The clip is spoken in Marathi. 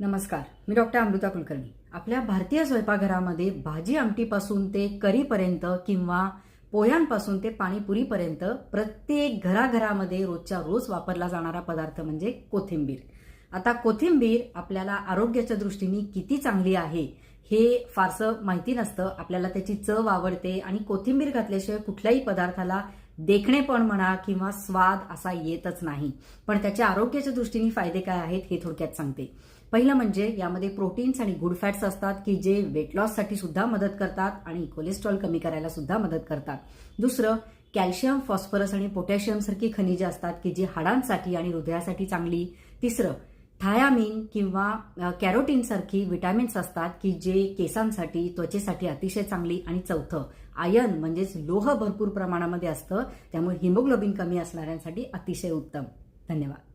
नमस्कार मी डॉक्टर अमृता कुलकर्णी. आपल्या भारतीय स्वयंपाकघरामध्ये भाजी आमटीपासून ते करीपर्यंत किंवा पोह्यांपासून ते पाणीपुरीपर्यंत प्रत्येक घराघरामध्ये रोजच्या रोज वापरला जाणारा पदार्थ म्हणजे कोथिंबीर. आता कोथिंबीर आपल्याला आरोग्याच्या दृष्टीने किती चांगली आहे हे फारसं माहिती नसतं. आपल्याला त्याची चव आवडते आणि कोथिंबीर घातल्याशिवाय कुठल्याही पदार्थाला देखणेपण म्हणा किंवा स्वाद असा येतच नाही. पण त्याच्या आरोग्याच्या दृष्टीने फायदे काय आहेत हे थोडक्यात सांगते. पहिलं म्हणजे यामध्ये प्रोटीन्स आणि गुड फॅट्स असतात की जे वेट लॉससाठी सुद्धा मदत करतात आणि कोलेस्ट्रॉल कमी करायला सुद्धा मदत करतात. दुसरं कॅल्शियम फॉस्फरस आणि पोटॅशियम सारखी खनिजे असतात की जी हाडांसाठी आणि हृदयासाठी चांगली. तिसरं थायामिन किंवा कॅरोटीनसारखी विटॅमिन्स असतात की जे केसांसाठी त्वचेसाठी अतिशय चांगली आणि चौथं. आयर्न म्हणजेच लोह भरपूर प्रमाणामध्ये असतं त्यामुळे हिमोग्लोबिन कमी असणाऱ्यांसाठी अतिशय उत्तम. धन्यवाद.